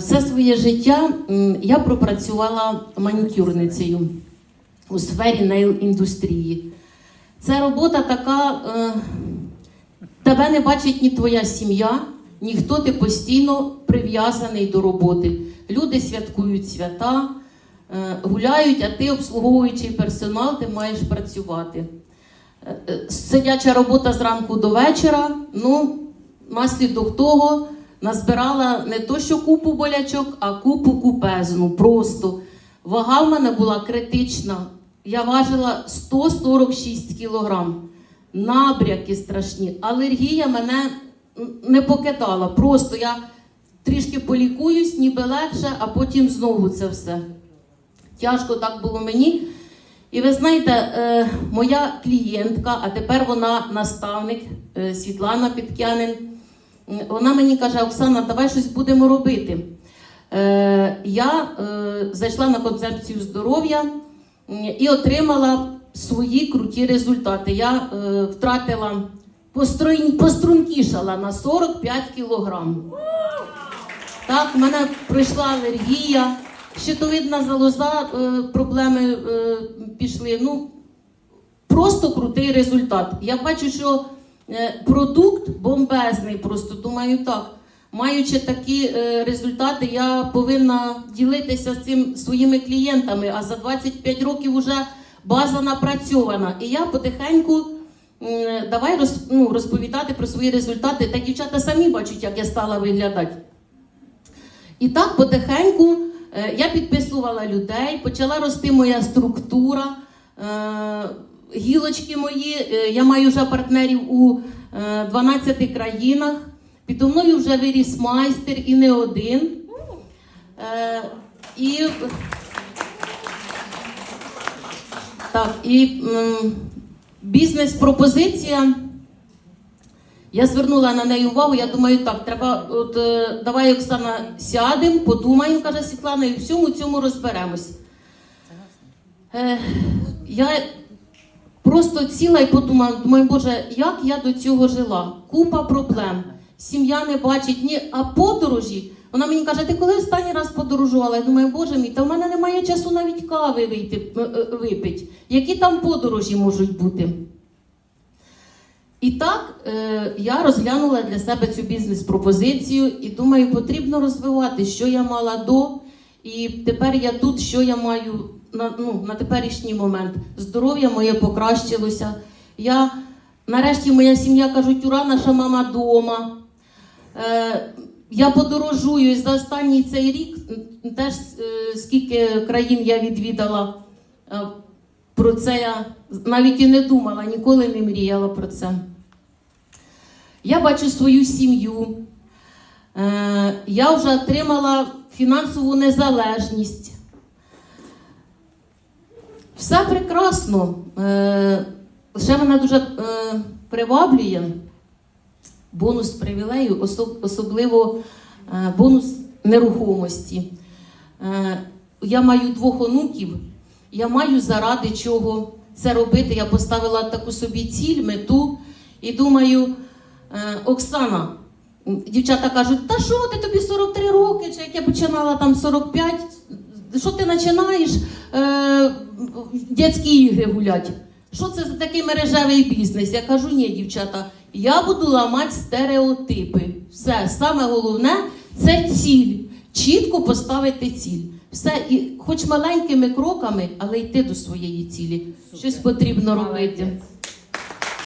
Все своє життя я пропрацювала манікюрницею у сфері нейл-індустрії. Це робота така, е, тебе не бачить ні твоя сім'я, ніхто ти постійно прив'язаний до роботи. Люди святкують свята, е, гуляють, а ти обслуговуючий персонал, ти маєш працювати. Е, Сидяча робота зранку до вечора. Ну, наслідок того назбирала не то, що купу болячок, а купу купезну. Просто вага в мене була критична. Я важила 146 кілограм. Набряки страшні. Алергія мене не покидала. Просто я трішки полікуюсь, ніби легше, а потім знову це все. Тяжко так було мені. І ви знаєте, е, моя клієнтка, а тепер вона наставник е, Світлана Підкянин, вона мені каже: Оксана, давай щось будемо робити. Е, Я е, зайшла на концепцію здоров'я і отримала свої круті результати. Я е, втратила, пострун- пострункішала на 45 кілограм. Так, в мене пройшла алергія, щитовидна залоза, е, проблеми е, пішли. Ну, просто крутий результат. Я бачу, що продукт бомбезний, просто думаю так. Маючи такі е, результати, я повинна ділитися з цим своїми клієнтами. А за 25 років вже база напрацьована. І я потихеньку давай роз, ну, розповідати про свої результати. Та дівчата самі бачать, як я стала виглядати. І так потихеньку е, я підписувала людей, почала рости моя структура, е, гілочки мої. е, я маю вже партнерів у е, 12 країнах. Підо мною вже виріс майстер і не один. Е, і, так, і бізнес-пропозиція. Я звернула на неї увагу. Я думаю, так, треба, от е, давай, Оксана, сядемо, подумаємо, каже Світлана, і в всьому цьому розберемось. Е, я просто сіла і подумала, думаю, Боже, як я до цього жила? Купа проблем. Сім'я не бачить ні, а подорожі. Вона мені каже, ти коли останній раз подорожувала? Я думаю, Боже мій, та в мене немає часу навіть кави вийти, е, е, випити. Які там подорожі можуть бути? І так е, я розглянула для себе цю бізнес-пропозицію і думаю, потрібно розвивати, що я мала до, і тепер я тут, що я маю на, ну, на теперішній момент. Здоров'я моє покращилося. Я, нарешті, моя сім'я кажуть, ура, наша мама вдома. Е, я подорожую за останній цей рік теж е, скільки країн я відвідала. Е, про це я навіть і не думала, ніколи не мріяла про це. Я бачу свою сім'ю. Е, я вже отримала фінансову незалежність. Все прекрасно. Ще мене дуже е, приваблює бонус привілею, особливо е, бонус нерухомості. Е, я маю двох онуків, я маю заради чого це робити. Я поставила таку собі ціль, мету і думаю, Оксана, дівчата кажуть, та що ти тобі 43 роки, чи як я починала там 45, що ти починаєш е, дитячі ігри гуляти? Що це за такий мережевий бізнес? Я кажу, ні, дівчата, я буду ламати стереотипи. Все, саме головне це ціль. Чітко поставити ціль. Все, і хоч маленькими кроками, але йти до своєї цілі. Щось потрібно робити.